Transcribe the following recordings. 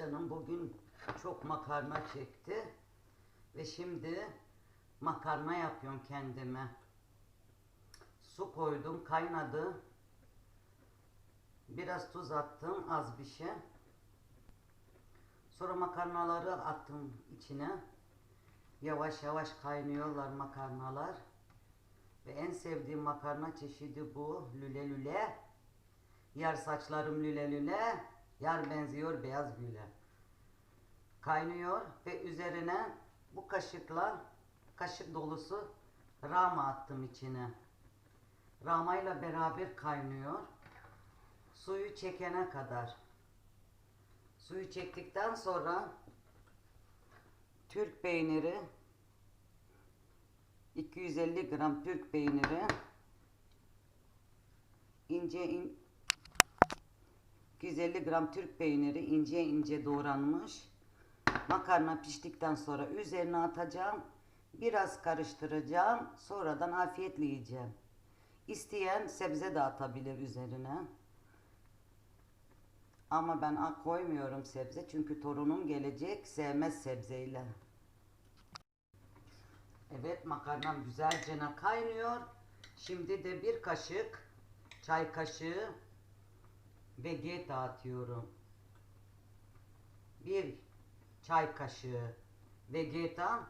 Canım bugün çok makarna çekti. Ve şimdi makarna yapıyorum kendime. Su koydum, kaynadı. Biraz tuz attım, az bir şey. Sonra makarnaları attım içine. Yavaş yavaş kaynıyorlar makarnalar. Ve en sevdiğim makarna çeşidi bu. Lüle lüle. Yar saçlarım lüle lüle. Yar benziyor beyaz güle. Kaynıyor ve üzerine bu kaşıkla kaşık dolusu rama attım içine. Ramayla beraber kaynıyor. Suyu çekene kadar. Suyu çektikten sonra Türk peyniri 250 gram Türk peyniri ince in, 250 gram Türk peyniri ince ince doğranmış. Makarna piştikten sonra üzerine atacağım. Biraz karıştıracağım. Sonradan afiyetle yiyeceğim. İsteyen sebze de atabilir üzerine. Ama ben koymuyorum sebze çünkü torunum gelecek sevmez sebzeyle. Evet makarnam güzelce kaynıyor. Şimdi de bir kaşık çay kaşığı vegeta atıyorum. Bir çay kaşığı. Vegeta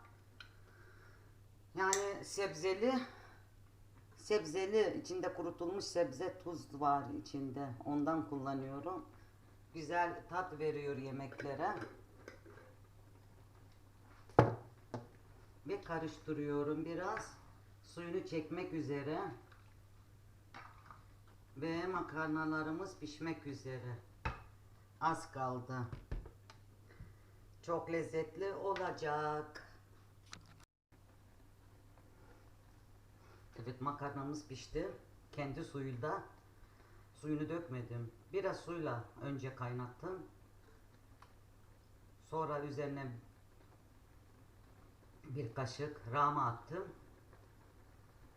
yani sebzeli sebzeli içinde kurutulmuş sebze tuz var içinde. Ondan kullanıyorum. Güzel tat veriyor yemeklere. Ve karıştırıyorum biraz. Suyunu çekmek üzere ve makarnalarımız pişmek üzere az kaldı çok lezzetli olacak Evet makarnamız pişti. Kendi suyuyla suyunu dökmedim. Biraz suyla önce kaynattım. Sonra üzerine bir kaşık rama attım.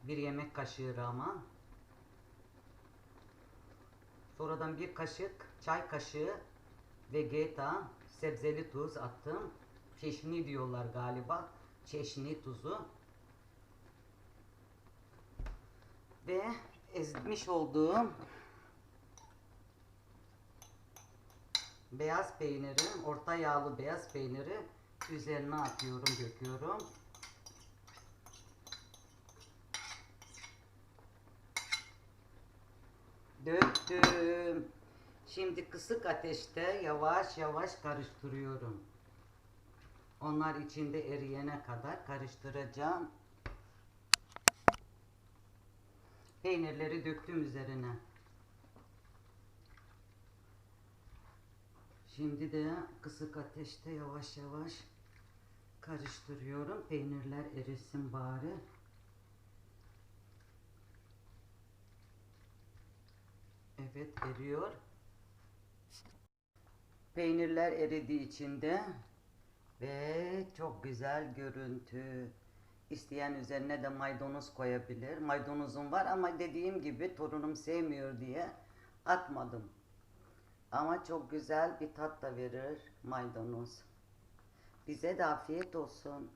Bir yemek kaşığı rama. Sonradan bir kaşık çay kaşığı vegeta sebzeli tuz attım. Çeşni diyorlar galiba. Çeşni tuzu. ve ezmiş olduğum beyaz peyniri, orta yağlı beyaz peyniri üzerine atıyorum, döküyorum. Döktüm. Şimdi kısık ateşte yavaş yavaş karıştırıyorum. Onlar içinde eriyene kadar karıştıracağım. Peynirleri döktüm üzerine. Şimdi de kısık ateşte yavaş yavaş karıştırıyorum. Peynirler erisin bari. Evet eriyor. Peynirler eridi içinde ve çok güzel görüntü. İsteyen üzerine de maydanoz koyabilir. Maydanozum var ama dediğim gibi torunum sevmiyor diye atmadım. Ama çok güzel bir tat da verir maydanoz. Bize de afiyet olsun.